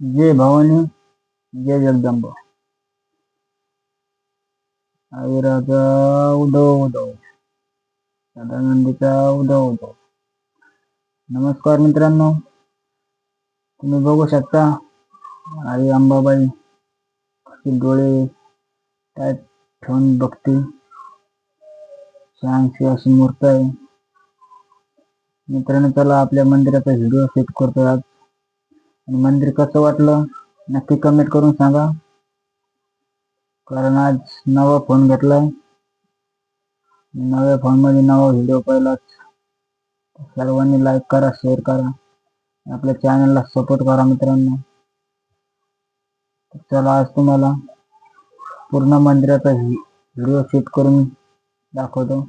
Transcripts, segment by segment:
जय भवानी जय जगदंब आविराचा उदो उदो सदानंदीचा उदो उदो नमस्कार मित्रांनो तुम्ही बघू शकता आई अंबाबाई कशी डोळे काय ठेवून बघते छानशी अशी मूर्त आहे मित्रांनो चला आपल्या मंदिराचा व्हिडिओ सेट करतो आज आणि मंदिर कसं वाटलं? नक्की कमेंट करून सांगा. कारण आज नवा फोन घेतलाय. नव्या फोनमध्ये नवा व्हिडिओ पहिलाच सर्वांनी लाईक करा शेअर करा. आपल्या चॅनलला सपोर्ट करा मित्रांनो. चला आज तुम्हाला पूर्ण मंदिराचा व्हिडिओ शूट करून दाखवतो.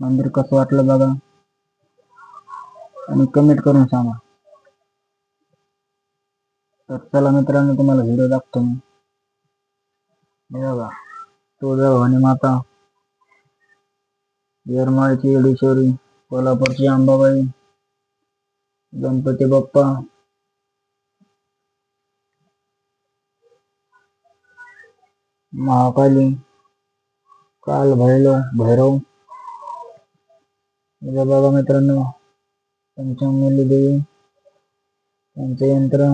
मंदिर कसं वाटलं बघा. आणि कमेंट करून सांगा. तर चला मित्रांनो तुम्हाला व्हिडिओ दाखवतो मी. बघा तुळजाभवानी माता येरमाळची येडेश्वरी कोल्हापूरची अंबाबाई गणपती बाप्पा. महाकाली काल भैरव. भैरव बघा मित्रांनो पंचमुली देवी त्यांचं यंत्र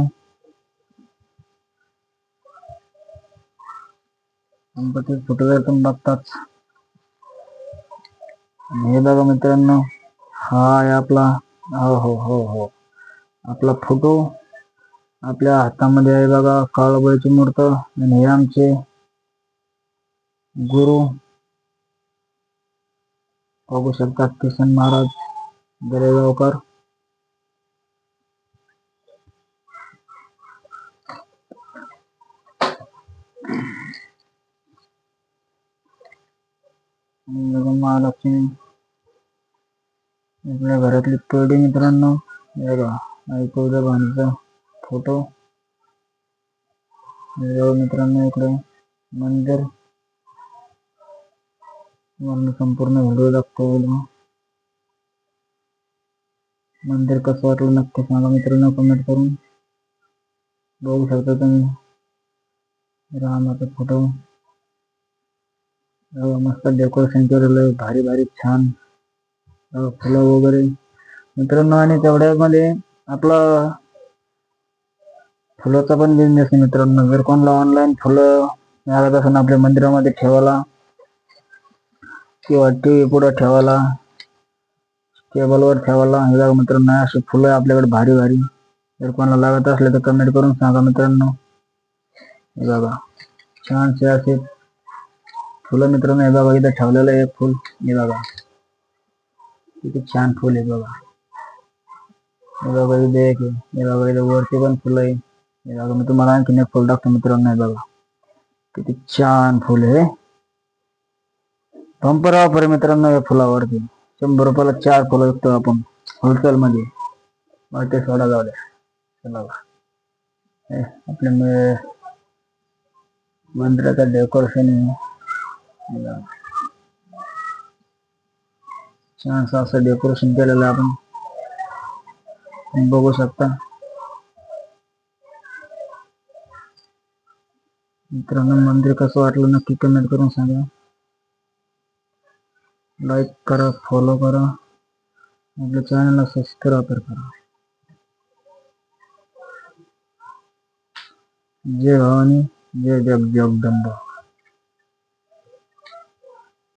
गणपती फोटो पण बघतात. आणि हे बघा मित्रांनो हा आहे आपला हो हो हो हो. आपला फोटो. आपल्या हातामध्ये आहे बघा काळबाईची मूर्त आणि हे आमचे गुरु. बघू शकतात किसन महाराज दरेगावकर. महालक्ष्मी आपल्या घरातली पेढी मित्रांनो. हे बघा फोटो. मित्रांनो इकडे मंदिर. संपूर्ण व्हिडिओ दाखतो मंदिर कसं वाटलं नक्की सांगा मित्रांनो कमेंट करून. बघू शकता तुम्ही. रामाचा फोटो. मस्त डेकोरेशन केलेलं आहे. भारी भारी छान. फुलं वगैरे. मित्रांनो आणि तेवढ्यामध्ये आपला फुलाचा पण बिझनेस आहे मित्रांनो. जर कोणाला ऑनलाईन फुलं मिळालं असून आपल्या मंदिरामध्ये ठेवायला किंवा टी पुढे ठेवायला टेबलवर ठेवायला हे बघा मित्रांनो अशी फुलं आपल्याकडे भारी भारी. जर कोणाला लागत असले तर कमेंट करून सांगा मित्रांनो. हे बघा. छानसे असे फुलं मित्रांनो हे बघा इथं ठेवलेलं आहे एक फुल. हे बघा. किती छान फुल आहे बघा. हे बघा इथे एक हे बघा इथे वरती पण फुलं आहे. हे बघा मी तुम्हाला आणखीन एक फुल टाकतो मित्रांनो हे बघा. किती छान फुल आहे. पंपर वापर मित्रांनो या फुलावरती. शंभर रुपयाला चार फुलं विकतो आपण होलसेल मध्ये मग ते सोडा जाऊ द्या. चला हे आपल्या मंदिराचं डेकोरेशन हे असं डेकोरेशन केलेलं तुम्ही बघू शकता मंदिर कसं वाटलं नक्की कमेंट करून सांगा। लाईक करा फॉलो करा। आपल्या चॅनलला सबस्क्राईब करा जय भवानी, जय जग जगदंबा